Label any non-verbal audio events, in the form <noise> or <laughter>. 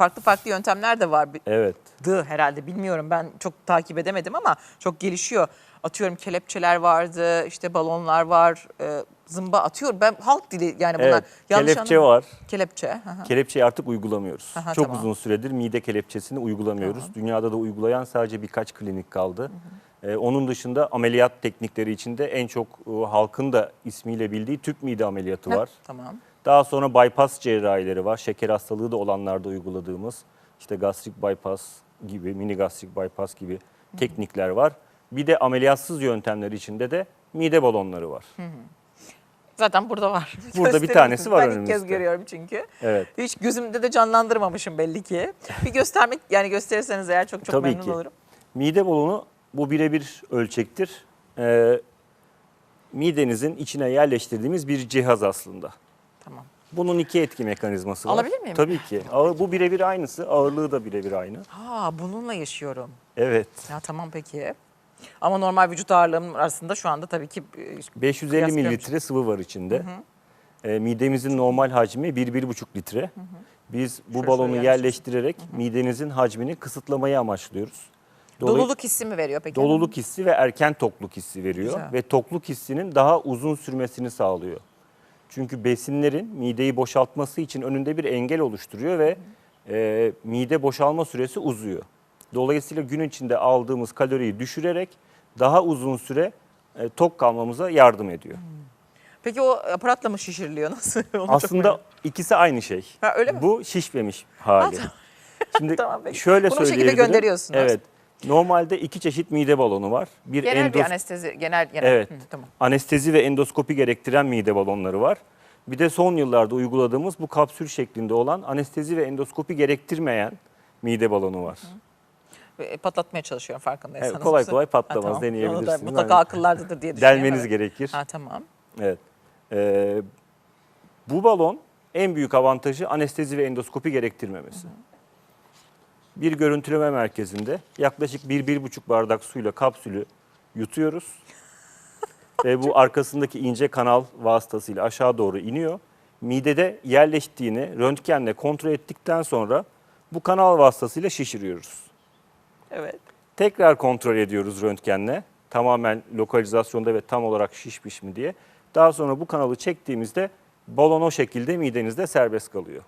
farklı farklı yöntemler de var. Evet. dı herhalde bilmiyorum ben çok takip edemedim ama çok gelişiyor. Atıyorum kelepçeler vardı, işte balonlar var, e, zımba atıyorum. Ben halk dili yani bunlar. Evet. Yanlış Kelepçe anlama- var. Kelepçe. hı hı. Kelepçeyi artık uygulamıyoruz. Aha, Çok tamam. uzun süredir mide kelepçesini uygulamıyoruz. Dünyada da uygulayan sadece birkaç klinik kaldı. Ee, onun dışında ameliyat teknikleri içinde en çok e, halkın da ismiyle bildiği tüp mide ameliyatı var. Tamam. Daha sonra bypass cerrahileri var. Şeker hastalığı da olanlarda uyguladığımız işte gastrik bypass gibi, mini gastrik bypass gibi teknikler var. Bir de ameliyatsız yöntemler içinde de mide balonları var. Zaten burada var. Burada bir tanesi var ben ilk kez önümüzde. görüyorum çünkü. Evet. Hiç gözümde de canlandırmamışım belli ki. Bir göstermek yani gösterirseniz eğer çok çok Tabii memnun ki. olurum. Mide balonu bu birebir ölçektir. Ee, midenizin içine yerleştirdiğimiz bir cihaz aslında. Tamam. Bunun iki etki mekanizması var. Alabilir miyim? Tabii ki. Ağır- Bu birebir aynısı. Ağırlığı da birebir aynı. Ha bununla yaşıyorum. Evet. Ya tamam peki. Ama normal vücut ağırlığım arasında şu anda tabii ki e, 550 Kıyas mililitre sıvı var içinde. Ee, midemizin normal hacmi 1-1,5 litre. Biz bu Şöyle balonu yerleştirerek midenizin hacmini kısıtlamayı amaçlıyoruz. Dolay- doluluk hissi mi veriyor peki? Doluluk hissi ve erken tokluk hissi veriyor Güzel. ve tokluk hissinin daha uzun sürmesini sağlıyor. Çünkü besinlerin mideyi boşaltması için önünde bir engel oluşturuyor ve e, mide boşalma süresi uzuyor. Dolayısıyla gün içinde aldığımız kaloriyi düşürerek daha uzun süre e, tok kalmamıza yardım ediyor. Peki o aparatla mı şişiriliyor <laughs> nasıl? Onu çok Aslında merak- ikisi aynı şey. Ha, öyle mi? Bu şişmemiş hali. <laughs> tamam. Şimdi Tamam, peki. şöyle Bunu bu şekilde söyleyebilirim. gönderiyorsunuz. Evet. Normalde iki çeşit mide balonu var. Bir genel bir endos- anestezi, genel genel. Evet. Hı, tamam. Anestezi ve endoskopi gerektiren mide balonları var. Bir de son yıllarda uyguladığımız bu kapsül şeklinde olan anestezi ve endoskopi gerektirmeyen mide balonu var. E, Patlatmaya çalışıyorum farkındaysanız. Evet, kolay kolay Ha, patlamaz, tamam. deneyebilirsiniz. Onu da mutlaka Hani- akıllardadır diye <laughs> düşünüyorum. Delmeniz gerekir. Ha tamam. Evet. Ee, bu balon en büyük avantajı anestezi ve endoskopi gerektirmemesi. Bir görüntüleme merkezinde yaklaşık 1-1,5 bardak suyla kapsülü yutuyoruz. <laughs> ve bu arkasındaki ince kanal vasıtasıyla aşağı doğru iniyor. Midede yerleştiğini röntgenle kontrol ettikten sonra bu kanal vasıtasıyla şişiriyoruz. Evet. Tekrar kontrol ediyoruz röntgenle. Tamamen lokalizasyonda ve tam olarak şişmiş mi diye. Daha sonra bu kanalı çektiğimizde balon o şekilde midenizde serbest kalıyor.